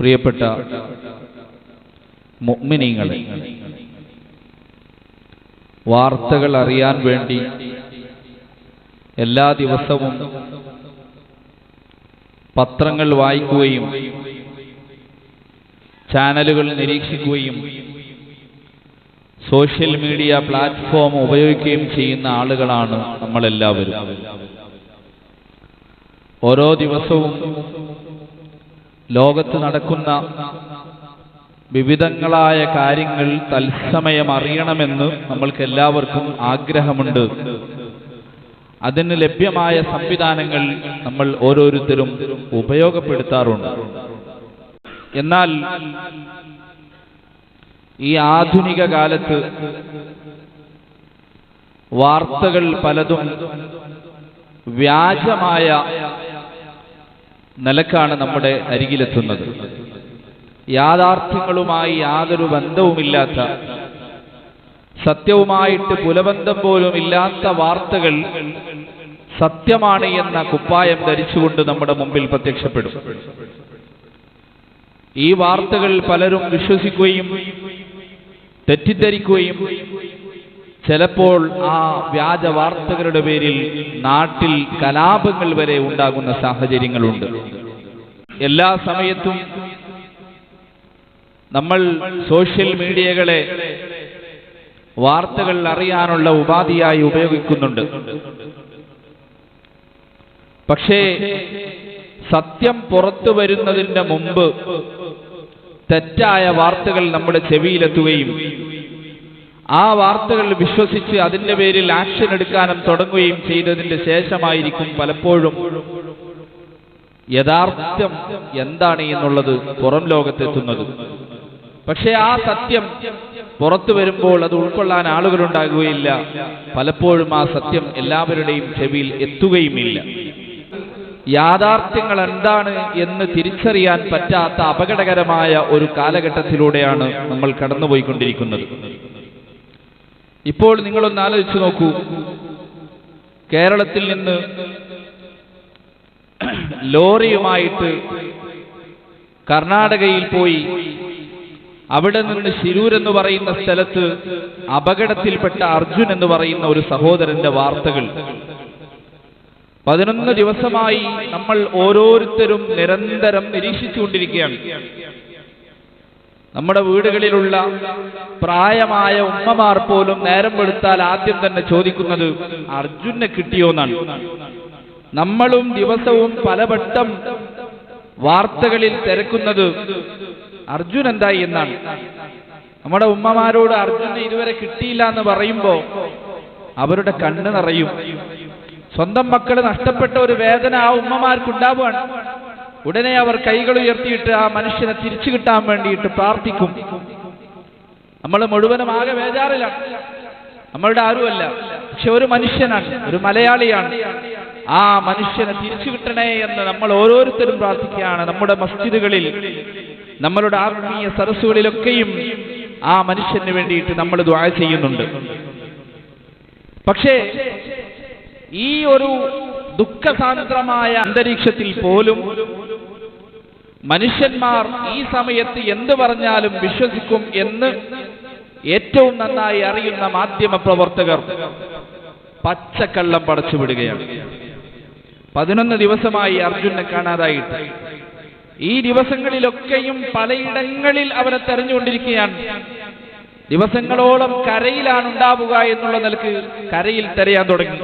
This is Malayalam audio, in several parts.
പ്രിയപ്പെട്ട മുഅ്മിനീങ്ങളെ വാർത്തകൾ അറിയാൻ വേണ്ടി എല്ലാ ദിവസവും പത്രങ്ങൾ വായിക്കുകയും ചാനലുകൾ നിരീക്ഷിക്കുകയും സോഷ്യൽ മീഡിയ പ്ലാറ്റ്ഫോം ഉപയോഗിക്കുകയും ചെയ്യുന്ന ആളുകളാണ് നമ്മളെല്ലാവരും. ഓരോ ദിവസവും ലോകത്ത് നടക്കുന്ന വിവിധങ്ങളായ കാര്യങ്ങൾ തത്സമയം അറിയണമെന്ന് നമ്മൾക്ക് എല്ലാവർക്കും ആഗ്രഹമുണ്ട്. അതിന് ലഭ്യമായ സംവിധാനങ്ങൾ നമ്മൾ ഓരോരുത്തരും ഉപയോഗപ്പെടുത്താറുണ്ട്. എന്നാൽ ഈ ആധുനിക കാലത്ത് വാർത്തകൾ പലതും വ്യാജമായ നിലക്കാണ് നമ്മുടെ അരികിലെത്തുന്നത്. യാഥാർത്ഥ്യങ്ങളുമായി യാതൊരു ബന്ധവുമില്ലാത്ത സത്യവുമായിട്ട് പുലബന്ധം പോലും ഇല്ലാത്ത വാർത്തകൾ സത്യമാണ് എന്ന കുപ്പായം ധരിച്ചുകൊണ്ട് നമ്മുടെ മുമ്പിൽ പ്രത്യക്ഷപ്പെടും. ഈ വാർത്തകൾ പലരും വിശ്വസിക്കുകയും തെറ്റിദ്ധരിക്കുകയും ചിലപ്പോൾ ആ വ്യാജ വാർത്തകളുടെ പേരിൽ നാട്ടിൽ കലാപങ്ങൾ വരെ ഉണ്ടാകുന്ന സാഹചര്യങ്ങളുണ്ട്. എല്ലാ സമയത്തും നമ്മൾ സോഷ്യൽ മീഡിയകളെ വാർത്തകൾ അറിയാനുള്ള ഉപാധിയായി ഉപയോഗിക്കുന്നുണ്ട്. പക്ഷേ സത്യം പുറത്തു വരുന്നതിന്റെ മുമ്പ് തെറ്റായ വാർത്തകൾ നമ്മുടെ ചെവിയിലെത്തുകയും ആ വാർത്തകൾ വിശ്വസിച്ച് അതിന്റെ പേരിൽ ആക്ഷൻ എടുക്കാനും തുടങ്ങുകയും ചെയ്തതിന്റെ ശേഷമായിരിക്കും പലപ്പോഴും യഥാർത്ഥം എന്താണ് എന്നുള്ളത് പുറം ലോകത്തെത്തുന്നത്. പക്ഷേ ആ സത്യം പുറത്തു വരുമ്പോൾ അത് ഉൾക്കൊള്ളാൻ ആളുകളുണ്ടാകുകയില്ല. പലപ്പോഴും ആ സത്യം എല്ലാവരുടെയും ചെവിയിൽ എത്തുകയുമില്ല. യാഥാർത്ഥ്യങ്ങൾ എന്താണ് എന്ന് തിരിച്ചറിയാൻ പറ്റാത്ത അപകടകരമായ ഒരു കാലഘട്ടത്തിലൂടെയാണ് നമ്മൾ കടന്നുപോയിക്കൊണ്ടിരിക്കുന്നത്. ഇപ്പോൾ നിങ്ങളൊന്ന് ആലോചിച്ചു നോക്കൂ. കേരളത്തിൽ നിന്ന് ലോറിയുമായിട്ട് കർണാടകയിൽ പോയി അവിടെ നിന്ന് ശിരൂർ എന്ന് പറയുന്ന സ്ഥലത്ത് അപകടത്തിൽപ്പെട്ട അർജുൻ എന്ന് പറയുന്ന ഒരു സഹോദരന്റെ വാർത്തകൾ. പതിനൊന്ന് ദിവസമായി നമ്മൾ ഓരോരുത്തരും നിരന്തരം നിരീക്ഷിച്ചുകൊണ്ടിരിക്കുകയാണ്. നമ്മുടെ വീടുകളിലുള്ള പ്രായമായ ഉമ്മമാർ പോലും നേരം വെളുത്താൽ ആദ്യം തന്നെ ചോദിക്കുന്നത് അർജുനെ കിട്ടിയോന്നാണ് നമ്മളും ദിവസവും പലവട്ടം വാർത്തകളിൽ തിരക്കുന്നത് അർജുൻ എന്തായി എന്നാണ്. നമ്മുടെ ഉമ്മമാരോട് അർജുനെ ഇതുവരെ കിട്ടിയില്ല എന്ന് പറയുമ്പോ അവരുടെ കണ്ണ് നിറയും. സ്വന്തം മക്കൾ നഷ്ടപ്പെട്ട ഒരു വേദന ആ ഉമ്മമാർക്കുണ്ടാവുകയാണ്. ഉടനെ അവർ കൈകൾ ഉയർത്തിയിട്ട് ആ മനുഷ്യനെ തിരിച്ചു കിട്ടാൻ വേണ്ടിയിട്ട് പ്രാർത്ഥിക്കും. നമ്മൾ മുഴുവനും ആകെ ബേജാറിലാണ്. നമ്മളുടെ ആരുമല്ല. പക്ഷെ ഒരു മനുഷ്യനാണ് ഒരു മലയാളിയാണ്. ആ മനുഷ്യനെ തിരിച്ചു കിട്ടണേ എന്ന് നമ്മൾ ഓരോരുത്തരും പ്രാർത്ഥിക്കുകയാണ്. നമ്മുടെ മസ്ജിദുകളിൽ നമ്മളുടെ ആത്മീയ സരസ്സുകളിലൊക്കെയും ആ മനുഷ്യന് വേണ്ടിയിട്ട് നമ്മൾ ദ്വാര ചെയ്യുന്നുണ്ട്. പക്ഷേ ഈ ഒരു ദുഃഖസാന്ദ്രമായ അന്തരീക്ഷത്തിൽ പോലും മനുഷ്യന്മാർ ഈ സമയത്ത് എന്ത് പറഞ്ഞാലും വിശ്വസിക്കും എന്ന് ഏറ്റവും നന്നായി അറിയുന്ന മാധ്യമ പ്രവർത്തകർ പച്ചക്കള്ളം പടച്ചുവിടുകയാണ് പതിനൊന്ന് ദിവസമായി അർജുനെ കാണാതായിട്ട്. ഈ ദിവസങ്ങളിലൊക്കെയും പലയിടങ്ങളിൽ അവരെ തെരഞ്ഞുകൊണ്ടിരിക്കുകയാണ്. ദിവസങ്ങളോളം കരയിലാണ് ഉണ്ടാവുക എന്നുള്ള നിലയ്ക്ക് കരയിൽ തെരയാൻ തുടങ്ങി.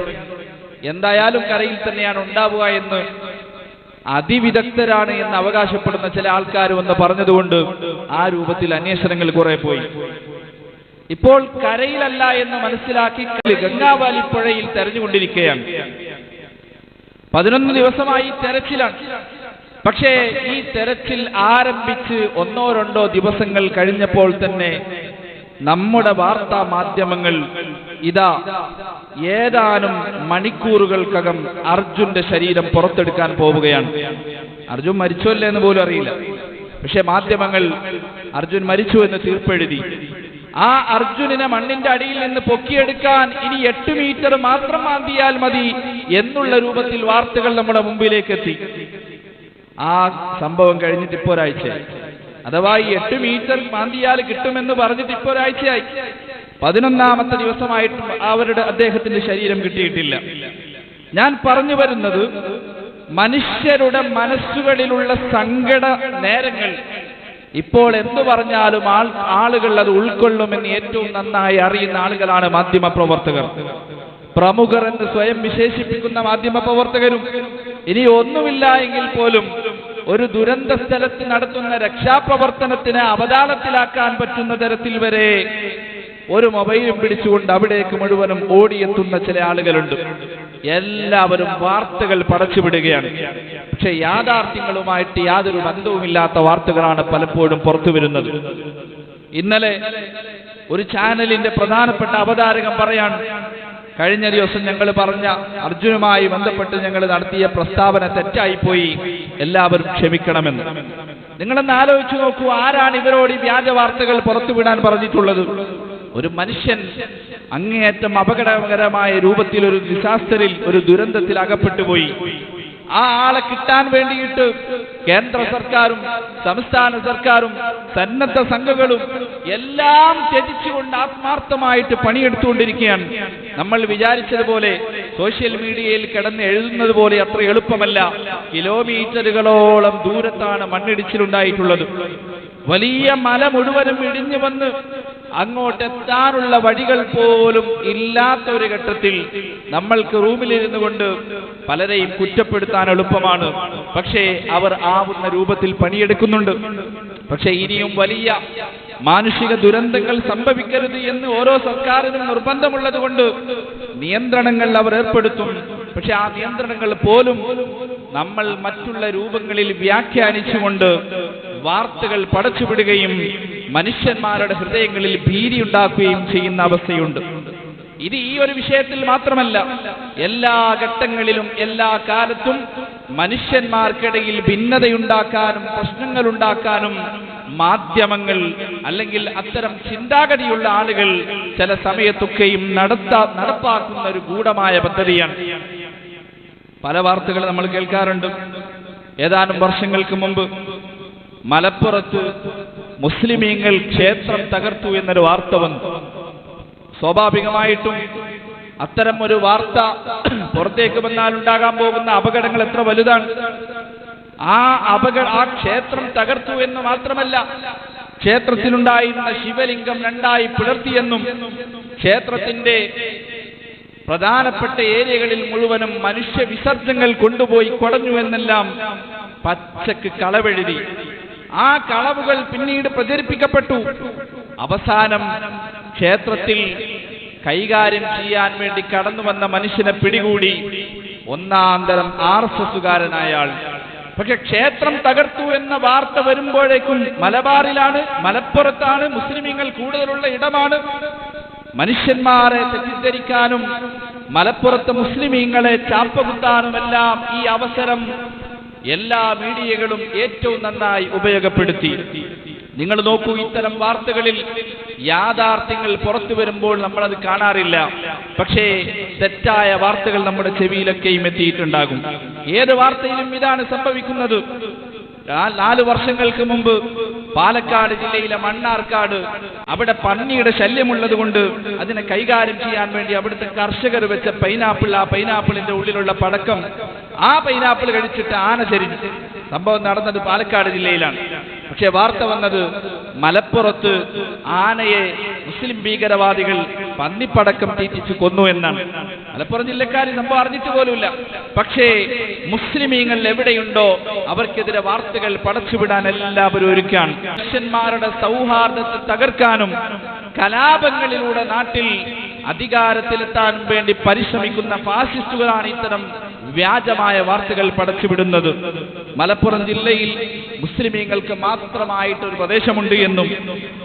എന്തായാലും കരയിൽ തന്നെയാണ് ഉണ്ടാവുക എന്ന് അതിവിദഗ്ധരാണ് എന്ന് അവകാശപ്പെടുന്ന ചില ആൾക്കാർ എന്ന് പറഞ്ഞതുകൊണ്ട് ആ രൂപത്തിൽ അന്വേഷണങ്ങൾ കുറെ പോയി. ഇപ്പോൾ കരയിലല്ല എന്ന് മനസ്സിലാക്കി ഗംഗാവാലി പുഴയിൽ തെരഞ്ഞുകൊണ്ടിരിക്കുകയാണ്. പതിനൊന്ന് ദിവസമായി തെരച്ചിലാണ്. പക്ഷേ ഈ തെരച്ചിൽ ആരംഭിച്ച് ഒന്നോ രണ്ടോ ദിവസങ്ങൾ കഴിഞ്ഞപ്പോൾ തന്നെ നമ്മുടെ വാർത്താ മാധ്യമങ്ങൾ ഇതാ ഏതാനും മണിക്കൂറുകൾക്കകം അർജുന്റെ ശരീരം പുറത്തെടുക്കാൻ പോവുകയാണ്. അർജുൻ മരിച്ചല്ലേ എന്ന് പോലും അറിയില്ല. പക്ഷെ മാധ്യമങ്ങൾ അർജുൻ മരിച്ചു എന്ന് തീർപ്പെഴുതി. ആ അർജുനനെ മണ്ണിന്റെ അടിയിൽ നിന്ന് പൊക്കിയെടുക്കാൻ ഇനി എട്ട് മീറ്റർ മാത്രം മാന്തിയാൽ മതി എന്നുള്ള രൂപത്തിൽ വാർത്തകൾ നമ്മുടെ മുമ്പിലേക്ക് എത്തി ആ സംഭവം കഴിഞ്ഞിട്ട് ഇപ്പോ ഒരാഴ്ച അഥവാ ഈ എട്ട് മീറ്റർ മാന്തിയാൽ കിട്ടുമെന്ന് പറഞ്ഞിട്ട് ഇപ്പൊ ഒരാഴ്ചയായി. പതിനൊന്നാമത്തെ ദിവസമായിട്ടും അവരുടെ അദ്ദേഹത്തിന്റെ ശരീരം കിട്ടിയിട്ടില്ല. ഞാൻ പറഞ്ഞു വരുന്നത് മനുഷ്യരുടെ മനസ്സുകളിലുള്ള സങ്കട നേരങ്ങൾ. ഇപ്പോൾ എന്തു പറഞ്ഞാലും ആൾ ആളുകൾ അത് ഉൾക്കൊള്ളുമെന്ന് ഏറ്റവും നന്നായി അറിയുന്ന ആളുകളാണ് മാധ്യമ പ്രവർത്തകർ. പ്രമുഖർ എന്ന് സ്വയം വിശേഷിപ്പിക്കുന്ന മാധ്യമ പ്രവർത്തകരും. ഇനി ഒന്നുമില്ല എങ്കിൽ പോലും ഒരു ദുരന്ത സ്ഥലത്ത് നടത്തുന്ന രക്ഷാപ്രവർത്തനത്തിന് അവതാളത്തിലാക്കാൻ പറ്റുന്ന തരത്തിൽ വരെ ഒരു മൊബൈലും പിടിച്ചുകൊണ്ട് അവിടേക്ക് മുഴുവനും ഓടിയെത്തുന്ന ചില ആളുകളുണ്ട്. എല്ലാവരും വാർത്തകൾ പടച്ചുവിടുകയാണ് പക്ഷെ യാഥാർത്ഥ്യങ്ങളുമായിട്ട് യാതൊരു ബന്ധവുമില്ലാത്ത വാർത്തകളാണ് പലപ്പോഴും പുറത്തു വരുന്നത്. ഇന്നലെ ഒരു ചാനലിന്റെ പ്രധാനപ്പെട്ട അവതാരകം പറയാണ് കഴിഞ്ഞ ദിവസം ഞങ്ങൾ പറഞ്ഞ അർജുനുമായി ബന്ധപ്പെട്ട് ഞങ്ങൾ നടത്തിയ പ്രസ്താവന തെറ്റായിപ്പോയി. എല്ലാവരും ക്ഷമിക്കണമെന്ന്. നിങ്ങളെന്ന് ആലോചിച്ചു നോക്കൂ ആരാണ് ഇവരോട് ഈ വ്യാജ വാർത്തകൾ പുറത്തുവിടാൻ പറഞ്ഞിട്ടുള്ളത്? ഒരു മനുഷ്യൻ അങ്ങേയറ്റം അപകടകരമായ രൂപത്തിൽ ഒരു ഡിസാസ്റ്ററിൽ ഒരു ദുരന്തത്തിൽ അകപ്പെട്ടുപോയി ആ ആളെ കിട്ടാൻ വേണ്ടിയിട്ട് കേന്ദ്ര സർക്കാരും സംസ്ഥാന സർക്കാരും സന്നദ്ധ സംഘങ്ങളും എല്ലാം ത്യജിച്ചുകൊണ്ട് ആത്മാർത്ഥമായിട്ട് പണിയെടുത്തുകൊണ്ടിരിക്കുകയാണ്. നമ്മൾ വിചാരിച്ചതുപോലെ സോഷ്യൽ മീഡിയയിൽ കിടന്ന് എഴുതുന്നത് പോലെ അത്ര എളുപ്പമല്ല. കിലോമീറ്ററുകളോളം ദൂരത്താണ് മണ്ണിടിച്ചിലുണ്ടായിട്ടുള്ളത്. വലിയ മല മുഴുവനും ഇടിഞ്ഞു വന്ന് അങ്ങോട്ട് എത്താനുള്ള വഴികൾ പോലും ഇല്ലാത്ത ഒരു ഘട്ടത്തിൽ നമ്മൾക്ക് റൂമിലിരുന്നു കൊണ്ട് പലരെയും കുറ്റപ്പെടുത്താൻ എളുപ്പമാണ്. പക്ഷേ അവർ ആവുന്ന രൂപത്തിൽ പണിയെടുക്കുന്നുണ്ട്. പക്ഷെ ഇനിയും വലിയ മാനുഷിക ദുരന്തങ്ങൾ സംഭവിക്കരുത് എന്ന് ഓരോ സർക്കാരിനും നിർബന്ധമുള്ളത് കൊണ്ട് നിയന്ത്രണങ്ങൾ അവർ ഏർപ്പെടുത്തും. പക്ഷെ ആ നിയന്ത്രണങ്ങൾ പോലും നമ്മൾ മറ്റുള്ള രൂപങ്ങളിൽ വ്യാഖ്യാനിച്ചുകൊണ്ട് വാർത്തകൾ പടച്ചുവിടുകയും മനുഷ്യന്മാരുടെ ഹൃദയങ്ങളിൽ ഭീതി ഉണ്ടാക്കുകയും ചെയ്യുന്ന അവസ്ഥയുണ്ട്. ഇത് ഈ ഒരു വിഷയത്തിൽ മാത്രമല്ല എല്ലാ ഘട്ടങ്ങളിലും എല്ലാ കാലത്തും മനുഷ്യന്മാർക്കിടയിൽ ഭിന്നതയുണ്ടാക്കാനും പ്രശ്നങ്ങൾ ഉണ്ടാക്കാനും മാധ്യമങ്ങൾ അല്ലെങ്കിൽ അത്തരം ചിന്താഗതിയുള്ള ആളുകൾ ചില സമയത്തൊക്കെയും നടത്താ നടപ്പാക്കുന്ന ഒരു ഗൂഢമായ പദ്ധതിയാണ്. പല വാർത്തകൾ നമ്മൾ കേൾക്കാറുണ്ട്. ഏതാനും വർഷങ്ങൾക്ക് മുമ്പ് മലപ്പുറത്ത് മുസ്ലിമീങ്ങൾ ക്ഷേത്രം തകർത്തു എന്നൊരു വാർത്ത വന്നു. സ്വാഭാവികമായിട്ടും അത്തരം ഒരു വാർത്ത പുറത്തേക്ക് വന്നാൽ ഉണ്ടാകാൻ പോകുന്ന അപകടങ്ങൾ എത്ര വലുതാണ്. ആ അപകട ആ ക്ഷേത്രം തകർത്തു എന്ന് മാത്രമല്ല ക്ഷേത്രത്തിലുണ്ടായിരുന്ന ശിവലിംഗം രണ്ടായി പിളർത്തിയെന്നും ക്ഷേത്രത്തിന്റെ പ്രധാനപ്പെട്ട ഏരിയകളിൽ മുഴുവനും മനുഷ്യ വിസർജങ്ങൾ കൊണ്ടുപോയി കുടഞ്ഞു എന്നെല്ലാം പച്ചക്ക് കളവെഴുതി. ആ കളവുകൾ പിന്നീട് പ്രചരിപ്പിക്കപ്പെട്ടു. അവസാനം ക്ഷേത്രത്തിൽ കൈകാര്യം ചെയ്യാൻ വേണ്ടി കടന്നു വന്ന മനുഷ്യനെ പിടികൂടി ഒന്നാം തരം ആർ എസ് എസുകാരനായ ആൾ. പക്ഷെ ക്ഷേത്രം തകർത്തു എന്ന വാർത്ത വരുമ്പോഴേക്കും മലബാറിലാണ് മലപ്പുറത്താണ് മുസ്ലിമീങ്ങൾ കൂടുതലുള്ള ഇടമാണ്. മനുഷ്യന്മാരെ തെറ്റിദ്ധരിക്കാനും മലപ്പുറത്ത് മുസ്ലിമീങ്ങളെ ചാപ്പകുത്താനുമെല്ലാം ഈ അവസരം എല്ലാ മീഡിയകളും ഏറ്റവും നന്നായി ഉപയോഗപ്പെടുത്തി. നിങ്ങൾ നോക്കൂ ഇത്തരം വാർത്തകളിൽ യാഥാർത്ഥ്യങ്ങൾ പുറത്തു വരുമ്പോൾ നമ്മളത് കാണാറില്ല. പക്ഷേ തെറ്റായ വാർത്തകൾ നമ്മുടെ ചെവിയിലൊക്കെയും എത്തിയിട്ടുണ്ടാകും. ഏത് വാർത്തയിലും ഇതാണ് സംഭവിക്കുന്നത്. നാല് വർഷങ്ങൾക്ക് മുമ്പ് പാലക്കാട് ജില്ലയിലെ മണ്ണാർക്കാട്. അവിടെ പന്നിയുടെ ശല്യമുള്ളത് കൊണ്ട് അതിനെ കൈകാര്യം ചെയ്യാൻ വേണ്ടി അവിടുത്തെ കർഷകർ വെച്ച പൈനാപ്പിൾ ആ പൈനാപ്പിളിന്റെ ഉള്ളിലുള്ള പടക്കം ആ പൈനാപ്പിൾ കഴിച്ചിട്ട് ആന ചരിഞ്ഞു. സംഭവം നടന്നത് പാലക്കാട് ജില്ലയിലാണ്. പക്ഷെ വാർത്ത വന്നത് മലപ്പുറത്ത് ആനയെ മുസ്ലിം ഭീകരവാദികൾ പന്നിപ്പടക്കം തീറ്റിച്ച് കൊന്നു എന്നാണ്. മലപ്പുറം ജില്ലക്കാർ സംഭവം അറിഞ്ഞിട്ട് പോലുമില്ല. പക്ഷേ മുസ്ലിമീങ്ങൾ എവിടെയുണ്ടോ അവർക്കെതിരെ വാർത്തകൾ പടച്ചുവിടാൻ എല്ലാവരും ഒരുക്കാണ്. മനുഷ്യന്മാരുടെ സൗഹാർദ്ദത്തെ തകർക്കാനും കലാപങ്ങളിലൂടെ നാട്ടിൽ അധികാരത്തിലെത്താനും വേണ്ടി പരിശ്രമിക്കുന്ന ഫാസിസ്റ്റുകളാണ് ഇത്തരം വ്യാജമായ വാർത്തകൾ പടച്ചുവിടുന്നത്. മലപ്പുറം ജില്ലയിൽ മുസ്ലിമീങ്ങൾക്ക് മാത്രമായിട്ട് ഒരു പ്രദേശമുണ്ട് എന്നും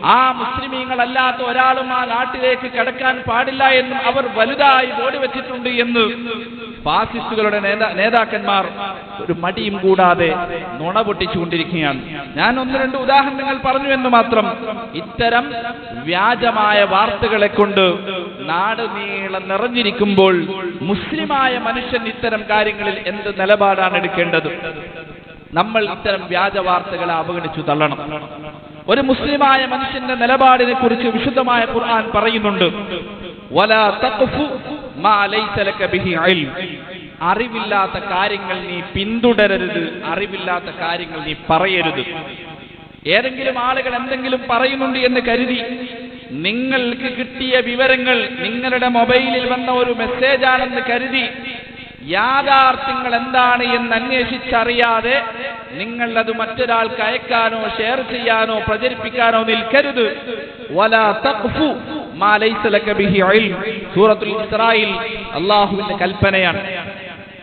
ആ മുസ്ലിമീങ്ങളല്ലാത്ത ഒരാളും ആ നാട്ടിലേക്ക് കടക്കാൻ പാടില്ല എന്നും അവർ വലുതായി ഓടി വെച്ചിട്ടുണ്ട് എന്ന് ഫാസിസ്റ്റുകളുടെ നേതാ നേതാക്കന്മാർ ഒരു മടിയും കൂടാതെ നുണ പൊട്ടിച്ചുകൊണ്ടിരിക്കുകയാണ്. ഞാൻ ഒന്ന് രണ്ട് ഉദാഹരണങ്ങൾ പറഞ്ഞു എന്ന് മാത്രം. ഇത്തരം വ്യാജമായ വാർത്തകളെ കൊണ്ട് നാട് നീളം നിറഞ്ഞിരിക്കുമ്പോൾ മുസ്ലിമായ മനുഷ്യൻ ഇത്തരം കാര്യങ്ങളിൽ എന്ത് നിലപാടാണ് എടുക്കേണ്ടത്? നമ്മൾ ഇത്തരം വ്യാജ വാർത്തകളെ അവഗണിച്ചു തള്ളണം. ഒരു മുസ്ലിമായ മനുഷ്യന്റെ നിലപാടിനെ കുറിച്ച് വിശുദ്ധമായ ഖുർആൻ പറയുന്നുണ്ട്. അറിവില്ലാത്ത കാര്യങ്ങൾ നീ പിന്തുടരരുത് അറിവില്ലാത്ത കാര്യങ്ങൾ നീ പറയരുത്. ഏതെങ്കിലും ആളുകൾ എന്തെങ്കിലും പറയുന്നുണ്ട് എന്ന് കരുതി നിങ്ങൾക്ക് കിട്ടിയ വിവരങ്ങൾ നിങ്ങളുടെ മൊബൈലിൽ വന്ന ഒരു മെസ്സേജാണെന്ന് കരുതി യാഥാർത്ഥ്യങ്ങൾ എന്താണ് എന്ന് അന്വേഷിച്ചറിയാതെ നിങ്ങൾ അത് മറ്റൊരാൾക്ക് അയക്കാനോ ഷെയർ ചെയ്യാനോ പ്രചരിപ്പിക്കാനോ നിൽക്കരുത്. സൂറത്തുൽ ഇസ്രായിൽ അള്ളാഹുവിന്റെ കൽപ്പനയാണ്.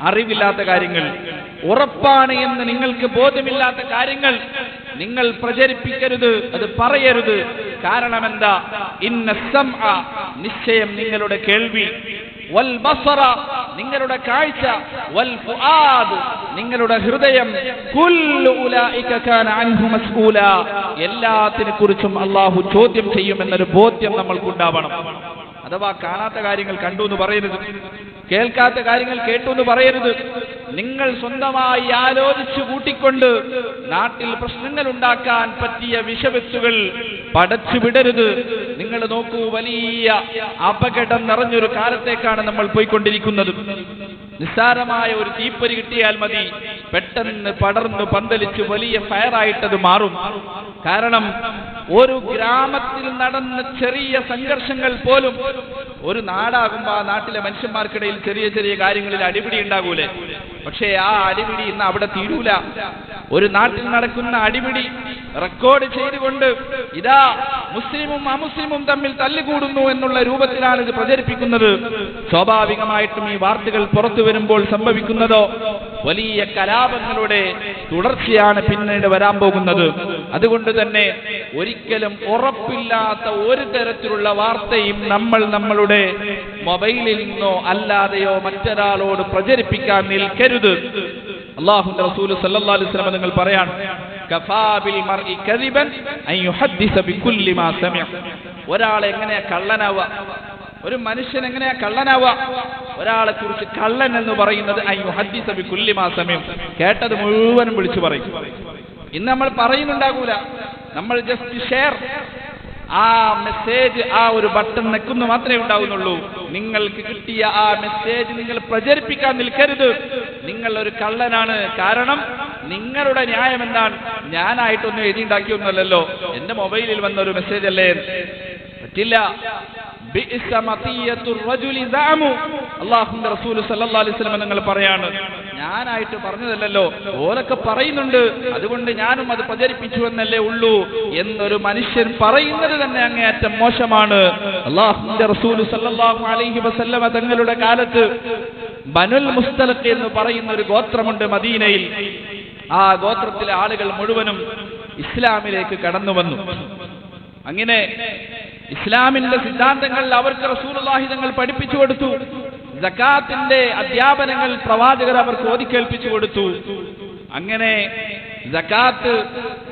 അറിവില്ലാത്ത കാര്യങ്ങൾ ഉറപ്പാണ് എന്ന് നിങ്ങൾക്ക് ബോധ്യമില്ലാത്ത കാര്യങ്ങൾ നിങ്ങൾ പ്രചരിപ്പിക്കരുത് അത് പറയരുത്. കാരണം എന്താ ഇന്ന നിശ്ചയം നിങ്ങളുടെ കേൾവി. വൽ ബസറ നിങ്ങളുടെ കാഴ്ച. വൽ ഫുആദ് നിങ്ങളുടെ ഹൃദയം. കുല്ലു ഉലൈക കാന അൻഹു മസ്ഊല. എല്ലാത്തിനെ കുറിച്ചും അള്ളാഹു ചോദ്യം ചെയ്യുമെന്നൊരു ബോധ്യം നമ്മൾക്കുണ്ടാവണം. അഥവാ കാണാത്ത കാര്യങ്ങൾ കണ്ടു എന്ന് പറയരുത്. കേൾക്കാത്ത കാര്യങ്ങൾ കേട്ടു എന്ന് പറയരുത്. നിങ്ങൾ സ്വന്തമായി ആലോചിച്ചു കൂട്ടിക്കൊണ്ട് നാട്ടിൽ പ്രശ്നങ്ങൾ ഉണ്ടാക്കാൻ പറ്റിയ വിഷവിത്തുകൾ പടച്ചു വിടരുത്. നിങ്ങൾ നോക്കൂ വലിയ അപകടം നിറഞ്ഞൊരു കാലത്തേക്കാണ് നമ്മൾ പോയിക്കൊണ്ടിരിക്കുന്നത്. നിസ്സാരമായ ഒരു തീപ്പൊരി കിട്ടിയാൽ മതി. പെട്ടെന്ന് പടർന്ന് പന്തലിച്ച് വലിയ ഫയറായിട്ടത് മാറും. കാരണം ഒരു ഗ്രാമത്തിൽ നടന്ന ചെറിയ സംഘർഷങ്ങൾ പോലും ഒരു നാടാകുമ്പോൾ ആ നാട്ടിലെ മനുഷ്യന്മാർക്കിടയിൽ ചെറിയ ചെറിയ കാര്യങ്ങളിൽ അടിപിടി ഉണ്ടാകൂലേ? പക്ഷേ ആ അടിപിടി ഇന്ന് അവിടെ തീരൂല. ഒരു നാട്ടിൽ നടക്കുന്ന അടിപിടി റെക്കോർഡ് ചെയ്തുകൊണ്ട് ഇതാ മുസ്ലിമും അമുസ്ലിമും തമ്മിൽ തല്ലുകൂടുന്നു എന്നുള്ള രൂപത്തിലാണ് ഇത് പ്രചരിപ്പിക്കുന്നത്. സ്വാഭാവികമായിട്ടും ഈ വാർത്തകൾ പുറത്തു വരുമ്പോൾ സംഭവിക്കുന്നതോ വലിയ കലാപങ്ങളുടെ തുടർച്ചയാണ് പിന്നീട് വരാൻ പോകുന്നത്. അതുകൊണ്ട് തന്നെ ഒരിക്കലും ഉറപ്പില്ലാത്ത ഒരു തരത്തിലുള്ള വാർത്തയും നമ്മൾ നമ്മളുടെ മൊബൈലിൽ നിന്നോ അല്ലാതെയോ മറ്റൊരാളോട് പ്രചരിപ്പിക്കാൻ നിൽക്കരുത്. അള്ളാഹു റസൂൽ സല്ലല്ലാഹു അലൈഹി വസല്ലം നിങ്ങൾ പറയാണ് ഒരാൾ എങ്ങനെയാ കള്ളനാവുക? ഒരു മനുഷ്യൻ എങ്ങനെയാ കള്ളനാവുക? ഒരാളെ കുറിച്ച് കള്ളൻ എന്ന് പറയുന്നത് അൻ യുഹദ്ദിസ ബികുല്ലി മാ സമിഅ കേട്ടത് മുഴുവനും വിളിച്ചു പറയും. ഇന്ന് നമ്മൾ പറയുന്നുണ്ടാകൂല. നമ്മൾ ജസ്റ്റ് ഷെയർ ആ മെസ്സേജ് ആ ഒരു ബട്ടൺ നിൽക്കുന്നു മാത്രമേ ഉണ്ടാവുന്നുള്ളൂ. നിങ്ങൾക്ക് കിട്ടിയ ആ മെസ്സേജ് നിങ്ങൾ പ്രചരിപ്പിക്കാൻ നിൽക്കരുത്. നിങ്ങൾ ഒരു കള്ളനാണ്. കാരണം നിങ്ങളുടെ ന്യായം എന്താണ്? ഞാനായിട്ടൊന്നും എഴുതിണ്ടാക്കിയൊന്നുമല്ലല്ലോ. എന്റെ മൊബൈലിൽ വന്ന ഒരു മെസ്സേജ് അല്ലേ പറ്റില്ല റസൂൽ നിങ്ങൾ പറയാണ്. ഞാനായിട്ട് പറഞ്ഞതല്ലല്ലോ. ഓരൊക്കെ പറയുന്നുണ്ട്. അതുകൊണ്ട് ഞാനും അത് പ്രചരിപ്പിച്ചു എന്നല്ലേ ഉള്ളൂ. എന്നൊരു മനുഷ്യൻ പറയുന്നത് തന്നെ അങ്ങേയറ്റം മോശമാണ്. അള്ളാഹുന്റെ റസൂൽ അലൈഹി വസല്ലമ തങ്ങളുടെ കാലത്ത് ബനുൽ മുസ്തലഖ് എന്ന് പറയുന്ന ഒരു ഗോത്രമുണ്ട് മദീനയിൽ. ആ ഗോത്രത്തിലെ ആളുകൾ മുഴുവനും ഇസ്ലാമിലേക്ക് കടന്നു വന്നു. അങ്ങനെ ഇസ്ലാമിന്റെ സിദ്ധാന്തങ്ങൾ അവർക്ക് റസൂലുള്ളാഹി തങ്ങൾ പഠിപ്പിച്ചു കൊടുത്തു. ജക്കാത്തിന്റെ അധ്യാപനങ്ങൾ പ്രവാചകർ അവർക്ക് ഓതിക്കേൽപ്പിച്ചു കൊടുത്തു. അങ്ങനെ ജക്കാത്ത്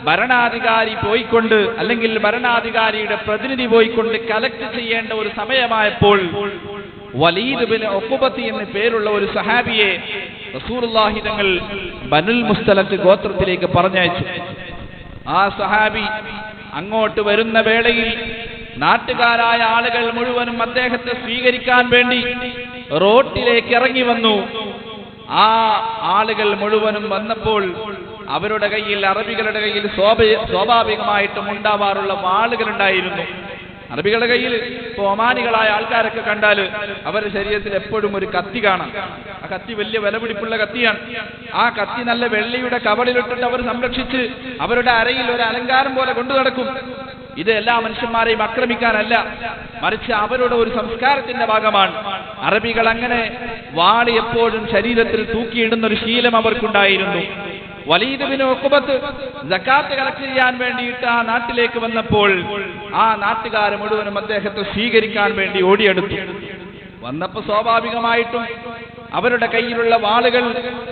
ഭരണാധികാരി പോയിക്കൊണ്ട് അല്ലെങ്കിൽ ഭരണാധികാരിയുടെ പ്രതിനിധി പോയിക്കൊണ്ട് കലക്ട് ചെയ്യേണ്ട ഒരു സമയമായപ്പോൾ വലീദ് ബിൻ ഒക്കുബത്തി എന്ന് പേരുള്ള ഒരു സഹാബിയെ റസൂലുള്ളാഹി തങ്ങൾ ബനുൽ മുസ്തലത്ത് ഗോത്രത്തിലേക്ക് പറഞ്ഞയച്ചു. ആ സഹാബി അങ്ങോട്ട് വരുന്ന വേളയിൽ നാട്ടുകാരായ ആളുകൾ മുഴുവനും അദ്ദേഹത്തെ സ്വീകരിക്കാൻ വേണ്ടി റോട്ടിലേക്ക് ഇറങ്ങി വന്നു. ആ ആളുകൾ മുഴുവനും വന്നപ്പോൾ അവരുടെ കയ്യിൽ അറബികളുടെ കയ്യിൽ സ്വാഭ- സ്വാഭാവികമായിട്ടും ഉണ്ടാവാറുള്ള വാളുകൾ ഉണ്ടായിരുന്നു അറബികളുടെ കയ്യിൽ ഒമാനികളായ ആൾക്കാരൊക്കെ കണ്ടാൽ അവരുടെ ശരീരത്തിൽ എപ്പോഴും ഒരു കത്തി കാണാം. ആ കത്തി വലിയ വിലപിടിപ്പുള്ള കത്തിയാണ്. ആ കത്തി നല്ല വെള്ളിയുടെ കവളിലിട്ടിട്ട് അവർ സംരക്ഷിച്ച് അവരുടെ അരയിൽ ഒരു അലങ്കാരം പോലെ കൊണ്ടു നടക്കും. ഇത് എല്ലാ മനുഷ്യന്മാരെയും ആക്രമിക്കാനല്ല മറിച്ച് അവരുടെ ഒരു സംസ്കാരത്തിന്റെ ഭാഗമാണ്. അറബികൾ അങ്ങനെ വാളി എപ്പോഴും ശരീരത്തിൽ തൂക്കിയിടുന്ന ഒരു ശീലം അവർക്കുണ്ടായിരുന്നു. വലീദ് ബിൻ ഉഖബത്ത് സക്കാത്ത് കളക്ട് ചെയ്യാൻ വേണ്ടിയിട്ട് ആ നാട്ടിലേക്ക് വന്നപ്പോൾ ആ നാട്ടുകാർ മുഴുവനും അദ്ദേഹത്തെ സ്വീകരിക്കാൻ വേണ്ടി ഓടിയെടുത്തു. വന്നപ്പോൾ സ്വാഭാവികമായിട്ടും അവരുടെ കയ്യിലുള്ള വാളുകൾ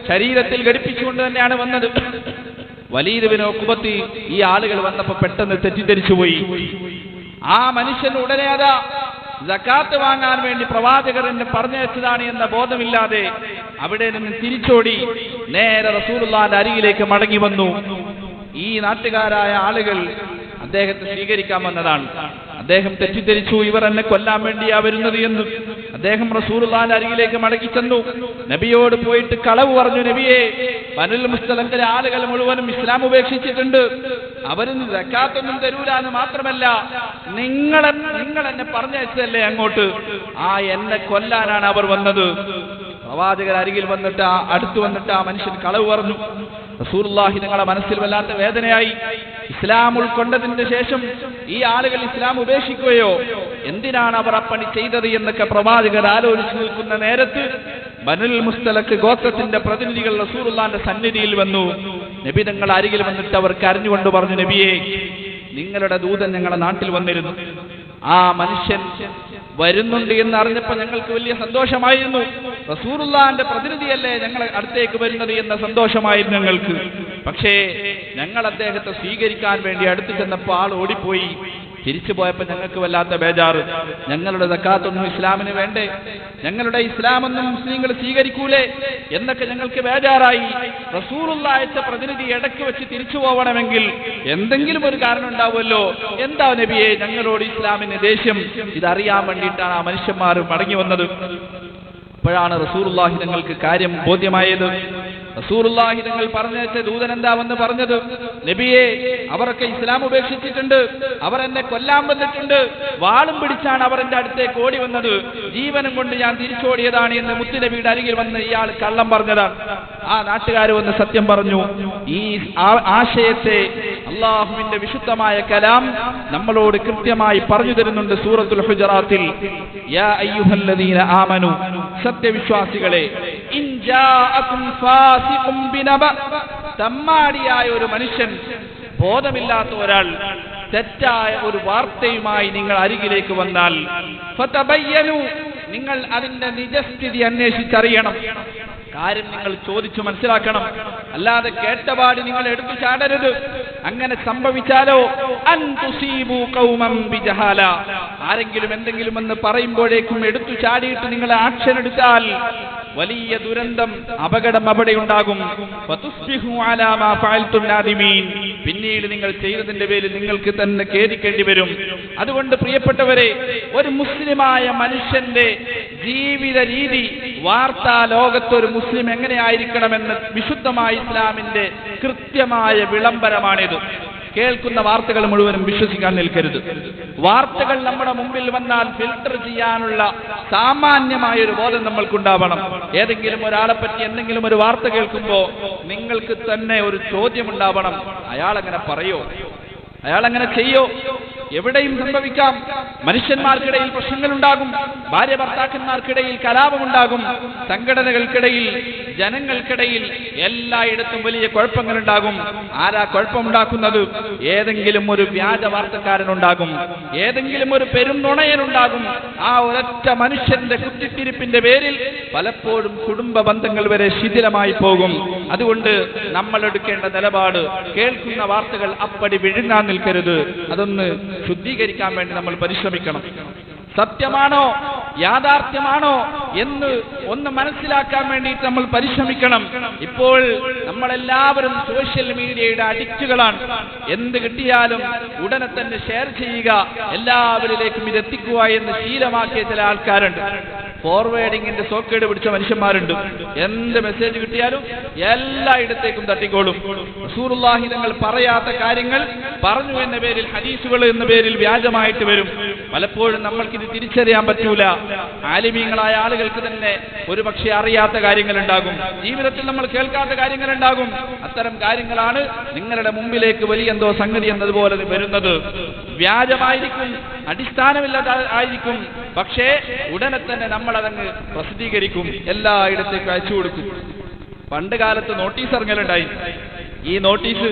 ശരീരത്തിൽ ഘടിപ്പിച്ചുകൊണ്ട് തന്നെയാണ് വന്നത്. വലീദുവിനോ കുബത്തി ഈ ആളുകൾ വന്നപ്പോൾ പെട്ടെന്ന് തെറ്റിദ്ധരിച്ചു പോയി ആ മനുഷ്യൻ ഉടനെ അതാ ജക്കാത്ത് വാങ്ങാൻ വേണ്ടി പ്രവാചകർ എന്നെ പറഞ്ഞയച്ചതാണ് എന്ന ബോധമില്ലാതെ അവിടെ നിന്ന് തിരിച്ചോടി നേരെ റസൂലുള്ളാന്റെ അരികിലേക്ക് മടങ്ങി വന്നു. ഈ നാട്ടുകാരായ ആളുകൾ അദ്ദേഹത്തെ സ്വീകരിക്കാൻ വന്നതാണ്. അദ്ദേഹം തെറ്റിദ്ധരിച്ചു. ഇവർ എന്നെ കൊല്ലാൻ വേണ്ടിയാ വരുന്നത് എന്ന്. അദ്ദേഹം റസൂലുള്ളാന്റെ അരികിലേക്ക് മടങ്ങി ചെന്നു. നബിയോട് പോയിട്ട് കളവ് പറഞ്ഞു നബിയെ പനൽ മുസ്തലങ്കരെ ആളുകൾ മുഴുവനും ഇസ്ലാം ഉപേക്ഷിച്ചിട്ടുണ്ട്. അവരിന് റക്കാത്തൊന്നും തരൂല എന്ന് മാത്രമല്ല നിങ്ങളെ നിങ്ങൾ എന്നെ പറഞ്ഞയച്ചതല്ലേ അങ്ങോട്ട്? ആ എന്നെ കൊല്ലാനാണ് അവർ വന്നത്. പ്രവാചകർ അരികിൽ വന്നിട്ട് ആ അടുത്ത് വന്നിട്ട് ആ മനുഷ്യൻ കളവ് പറഞ്ഞു. റസൂർലാഹി നിങ്ങളെ മനസ്സിൽ വല്ലാത്ത വേദനയായി. ഇസ്ലാം ഉൾക്കൊണ്ടതിന്റെ ശേഷം ഈ ആളുകൾ ഇസ്ലാം ഉപേക്ഷിക്കുകയോ? എന്തിനാണ് അവർ അപ്പണി ചെയ്തത് എന്നൊക്കെ പ്രവാചകർ ആലോചിച്ചു നിൽക്കുന്ന നേരത്ത് ബനുൽ മുസ്തലക്ക് ഗോത്രത്തിന്റെ പ്രതിനിധികൾ റസൂലുള്ളാന്റെ സന്നിധിയിൽ വന്നു. നബി തങ്ങൾ അരികിൽ വന്നിട്ട് അവർ കരഞ്ഞുകൊണ്ട് പറഞ്ഞു നബിയെ നിങ്ങളുടെ ദൂതൻ ഞങ്ങളുടെ നാട്ടിൽ വന്നിരുന്നു. ആ മനുഷ്യൻ വരുന്നുണ്ട് എന്ന് അറിഞ്ഞപ്പോ ഞങ്ങൾക്ക് വലിയ സന്തോഷമായിരുന്നു. റസൂറുല്ലാന്റെ പ്രതിനിധിയല്ലേ ഞങ്ങളെ അടുത്തേക്ക് വരുന്നത് എന്ന സന്തോഷമായിരുന്നു ഞങ്ങൾക്ക്. പക്ഷേ ഞങ്ങൾ അദ്ദേഹത്തെ സ്വീകരിക്കാൻ വേണ്ടി അടുത്ത് ചെന്നപ്പോൾ ആൾ ഓടിപ്പോയി. തിരിച്ചു പോയപ്പോൾ ഞങ്ങൾക്ക് വല്ലാത്ത ബേജാറ്. ഞങ്ങളുടെ സക്കാത്തൊന്നും ഇസ്ലാമിന് വേണ്ടേ? ഞങ്ങളുടെ ഇസ്ലാമൊന്നും മുസ്ലിങ്ങൾ സ്വീകരിക്കൂലേ? എന്നൊക്കെ ഞങ്ങൾക്ക് ബേജാറായി. റസൂലുള്ള പ്രതിനിധി ഇടയ്ക്ക് വെച്ച് തിരിച്ചു പോകണമെങ്കിൽ എന്തെങ്കിലും ഒരു കാരണം ഉണ്ടാവുമല്ലോ? എന്താ നബിയെ ഞങ്ങളോട് ഇസ്ലാമിന് ദേഷ്യം? ഇതറിയാൻ വേണ്ടിയിട്ടാണ് ആ മനുഷ്യന്മാർ മടങ്ങി വന്നത്. അപ്പോഴാണ് റസൂറുള്ളാഹി ഞങ്ങൾക്ക് കാര്യം ബോധ്യമായത്. റസൂറുല്ലാഹി തങ്ങൾ പറഞ്ഞേച്ച ദൂതൻ എന്താവെന്ന് പറഞ്ഞത്? നബിയെ അവരൊക്കെ ഇസ്ലാം ഉപേക്ഷിച്ചിട്ടുണ്ട്. അവർ എന്നെ കൊല്ലാൻ വന്നിട്ടുണ്ട്. വാളും പിടിച്ചാണ് അവർ എന്റെ അടുത്തേക്ക് ഓടി വന്നത്. ജീവനും കൊണ്ട് ഞാൻ തിരിച്ചോടിയതാണ് എന്ന് മുത്തുനബിയുടെ അരികിൽ വന്ന് ഇയാൾ കള്ളം പറഞ്ഞതാണ്. ആ നാട്ടുകാർ വന്ന് സത്യം പറഞ്ഞു. ഈ ആശയത്തെ അള്ളാഹുവിന്റെ വിശുദ്ധമായ കലാം നമ്മളോട് കൃത്യമായി പറഞ്ഞു തരുന്നുണ്ട് സൂറത്തുൽ ഹുജറാത്തിൽ. യാ അയ്യുഹല്ലദീന സത്യവിശ്വാസികളെ തമ്മാടിയായ ഒരു മനുഷ്യൻ ബോധമില്ലാത്ത ഒരാൾ തെറ്റായ ഒരു വാർത്തയുമായി നിങ്ങൾ അരികിലേക്ക് വന്നാൽ നിങ്ങൾ അതിന്റെ നിജസ്ഥിതി അന്വേഷിച്ചറിയണം. കാര്യം നിങ്ങൾ ചോദിച്ചു മനസ്സിലാക്കണം. അല്ലാതെ കേട്ടപാടി നിങ്ങൾ എടുത്തു ചാടരുത്. അങ്ങനെ സംഭവിച്ചാലോ? ബിജഹാല. ആരെങ്കിലും എന്തെങ്കിലും എന്ന് പറയുമ്പോഴേക്കും എടുത്തു ചാടിയിട്ട് നിങ്ങൾ ആക്ഷൻ എടുത്താൽ വലിയ ദുരന്തം അപകടം അവിടെ ഉണ്ടാകും. പിന്നീട് നിങ്ങൾ ചെയ്തതിന്റെ പേരിൽ നിങ്ങൾക്ക് തന്നെ ഖേദിക്കേണ്ടി വരും. അതുകൊണ്ട് പ്രിയപ്പെട്ടവരെ ഒരു മുസ്ലിമായ മനുഷ്യന്റെ ജീവിത രീതി വാർത്താ ലോകത്തൊരു മുസ്ലിം എങ്ങനെയായിരിക്കണമെന്ന് വിശുദ്ധമായ ഇസ്ലാമിന്റെ കൃത്യമായ വിളംബരമാണിത്. കേൾക്കുന്ന വാർത്തകൾ മുഴുവനും വിശ്വസിക്കാൻ നിൽക്കരുത്. വാർത്തകൾ നമ്മുടെ മുമ്പിൽ വന്നാൽ ഫിൽട്ടർ ചെയ്യാനുള്ള സാമാന്യമായ ഒരു ബോധം നമ്മൾക്കുണ്ടാവണം. ഏതെങ്കിലും ഒരാളെ പറ്റി എന്തെങ്കിലും ഒരു വാർത്ത കേൾക്കുമ്പോൾ നിങ്ങൾക്ക് തന്നെ ഒരു ചോദ്യം ഉണ്ടാവണം. അയാൾ അങ്ങനെ പറയോ? അയാൾ അങ്ങനെ ചെയ്യോ? എവിടെയും സംഭവിക്കാം. മനുഷ്യന്മാർക്കിടയിൽ പ്രശ്നങ്ങളുണ്ടാകും. ഭാര്യ ഭർത്താക്കന്മാർക്കിടയിൽ കലാപമുണ്ടാകും. സംഘടനകൾക്കിടയിൽ ജനങ്ങൾക്കിടയിൽ എല്ലായിടത്തും വലിയ കുഴപ്പങ്ങളുണ്ടാകും. ആരാ കുഴപ്പമുണ്ടാക്കുന്നത്? ഏതെങ്കിലും ഒരു വ്യാജ വാർത്തക്കാരനുണ്ടാകും ഏതെങ്കിലും ഒരു പെരുന്നുണയനുണ്ടാകും. ആ ഒരൊറ്റ മനുഷ്യന്റെ കുത്തിത്തിരിപ്പിന്റെ പേരിൽ പലപ്പോഴും കുടുംബ ബന്ധങ്ങൾ വരെ ശിഥിലമായി പോകും. അതുകൊണ്ട് നമ്മൾ എടുക്കേണ്ട നിലപാട് കേൾക്കുന്ന വാർത്തകൾ അപ്പടി വിഴുങ്ങാൻ നിൽക്കരുത്. അതൊന്ന് ശുദ്ധീകരിക്കാൻ വേണ്ടി നമ്മൾ പരിശ്രമിക്കണം. സത്യമാണോ? യാഥാർത്ഥ്യമാണോ? എന്ന് ഒന്ന് മനസ്സിലാക്കാൻ വേണ്ടിയിട്ട് നമ്മൾ പരിശ്രമിക്കണം. ഇപ്പോൾ നമ്മളെല്ലാവരും സോഷ്യൽ മീഡിയയുടെ അഡിക്റ്റുകളാണ് എന്ത് കിട്ടിയാലും ഉടനെ തന്നെ ഷെയർ ചെയ്യുക. എല്ലാവരിലേക്കും ഇത് എത്തിക്കുക എന്ന് ശീലമാക്കിയ ചില ആൾക്കാരുണ്ട്. ഫോർവേഡിങ്ങിന്റെ സോക്കേട് പിടിച്ച മനുഷ്യന്മാരുണ്ട്. എന്ത് മെസ്സേജ് കിട്ടിയാലും എല്ലായിടത്തേക്കും തട്ടിക്കോളും. റസൂലുള്ളാഹി തങ്ങൾ പറയാത്ത കാര്യങ്ങൾ പറഞ്ഞു എന്ന പേരിൽ ഹദീസുകൾ എന്ന പേരിൽ വ്യാജമായിട്ട് വരും. പലപ്പോഴും നമ്മൾക്കിത് തിരിച്ചറിയാൻ പറ്റൂല. ആലിമീങ്ങളായ ആളുകൾക്ക് തന്നെ ഒരു പക്ഷേ അറിയാത്ത കാര്യങ്ങളുണ്ടാകും. ജീവിതത്തിൽ നമ്മൾ കേൾക്കാത്ത കാര്യങ്ങളുണ്ടാകും. അത്തരം കാര്യങ്ങളാണ് നിങ്ങളുടെ മുമ്പിലേക്ക് വലിയ എന്തോ സംഗതി എന്നതുപോലെ വരുന്നത്. വ്യാജമായിരിക്കും അടിസ്ഥാനമില്ലാത്ത ആയിരിക്കും. പക്ഷേ ഉടനെ തന്നെ നമ്മൾ അതങ്ങ് പ്രസിദ്ധീകരിക്കും എല്ലായിടത്തേക്കും അയച്ചു കൊടുക്കും. പണ്ട് കാലത്ത് നോട്ടീസ് ഇറങ്ങലുണ്ടായി. ഈ നോട്ടീസ്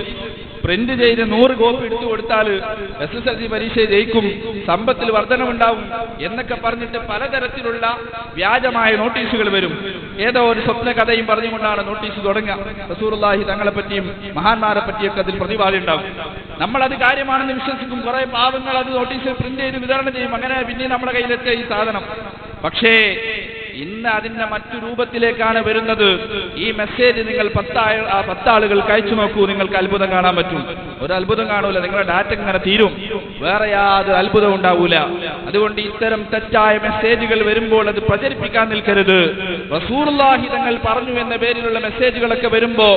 പ്രിന്റ് ചെയ്ത് നൂറ് കോപ്പി എടുത്തു കൊടുത്താൽ എസ് എസ് എൽ സി പരീക്ഷ ജയിക്കും സമ്പത്തിൽ വർധനമുണ്ടാവും എന്നൊക്കെ പറഞ്ഞിട്ട് പലതരത്തിലുള്ള വ്യാജമായ നോട്ടീസുകൾ വരും. ഏതോ ഒരു സ്വപ്ന കഥയും പറഞ്ഞുകൊണ്ടാണ് നോട്ടീസ് തുടങ്ങുക. റസൂർലാഹി തങ്ങളെ പറ്റിയും മഹാന്മാരെ പറ്റിയൊക്കെ അതിൽ പ്രതിപാദി ഉണ്ടാവും നമ്മളത് കാര്യമാണെന്ന് വിശ്വസിക്കും. കുറെ പാവങ്ങൾ അത് നോട്ടീസ് പ്രിന്റ് ചെയ്ത് വിതരണം ചെയ്യും. അങ്ങനെ പിന്നെ നമ്മുടെ കയ്യിലെത്തിയ ഈ സാധനം. പക്ഷേ ഇന്ന് അതിന്റെ മറ്റു രൂപത്തിലേക്കാണ് വരുന്നത്. ഈ മെസ്സേജ് നിങ്ങൾ പത്തായ ആ പത്താളുകൾക്ക് അയച്ചു നോക്കൂ നിങ്ങൾക്ക് അത്ഭുതം കാണാൻ പറ്റും. ഒരു അത്ഭുതം കാണൂല നിങ്ങളുടെ ഡാറ്റ ഇങ്ങനെ തീരും. വേറെ യാതൊരു അത്ഭുതം ഉണ്ടാവൂല. അതുകൊണ്ട് ഇത്തരം തെറ്റായ മെസ്സേജുകൾ വരുമ്പോൾ അത് പ്രചരിപ്പിക്കാൻ നിൽക്കരുത്. റസൂർലാഹി തങ്ങൾ പറഞ്ഞു എന്ന പേരിലുള്ള മെസ്സേജുകളൊക്കെ വരുമ്പോ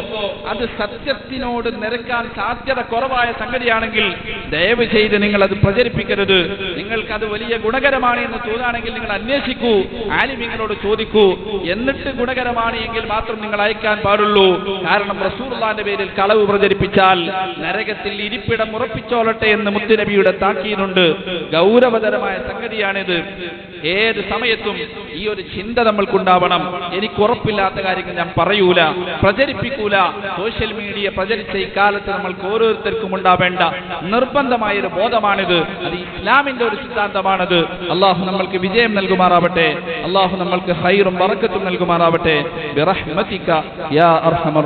അത് സത്യത്തിനോട് നിരക്കാൻ സാധ്യത കുറവായ സംഗതിയാണെങ്കിൽ ദയവ് ചെയ്ത് നിങ്ങൾ അത് പ്രചരിപ്പിക്കരുത്. നിങ്ങൾക്ക് അത് വലിയ ഗുണകരമാണ് എന്ന് തോന്നുകയാണെങ്കിൽ നിങ്ങൾ അന്വേഷിക്കൂ. ആലിമിങ്ങളോട് ചോദിക്കൂ എന്നിട്ട് ഗുണകരമാണ് എങ്കിൽ മാത്രം നിങ്ങൾ അയക്കാൻ പാടുള്ളൂ. കാരണം റസൂർലാന്റെ പേരിൽ കളവ് പ്രചരിപ്പിച്ചാൽ നരകത്തിൽ ഇരിപ്പിടം ഉറപ്പിച്ചോളട്ടെ എന്ന് മുത്തുനബിയുടെ താക്കീതുണ്ട്. ഗൗരവതരമായ സംഗതിയാണിത്. ഏത് സമയത്തും ഈ ഒരു ചിന്ത നമ്മൾക്കുണ്ടാവണം. എനിക്ക് ഉറപ്പില്ലാത്ത കാര്യങ്ങൾ ഞാൻ പറയൂല പ്രചരിപ്പിക്കൂല. സോഷ്യൽ മീഡിയ പ്രചരിച്ച ഇക്കാലത്ത് നമ്മൾക്ക് ഓരോരുത്തർക്കും ഉണ്ടാവേണ്ട നിർബന്ധമായ ഒരു ബോധമാണിത്. അത് ഇസ്ലാമിന്റെ ഒരു സിദ്ധാന്തമാണത്. അള്ളാഹു നമ്മൾക്ക് വിജയം നൽകുമാറാവട്ടെ. അള്ളാഹു നമ്മൾക്ക് ഹൈറും വറക്കത്തും നൽകുമാറാവട്ടെ. യാ അർഹമർ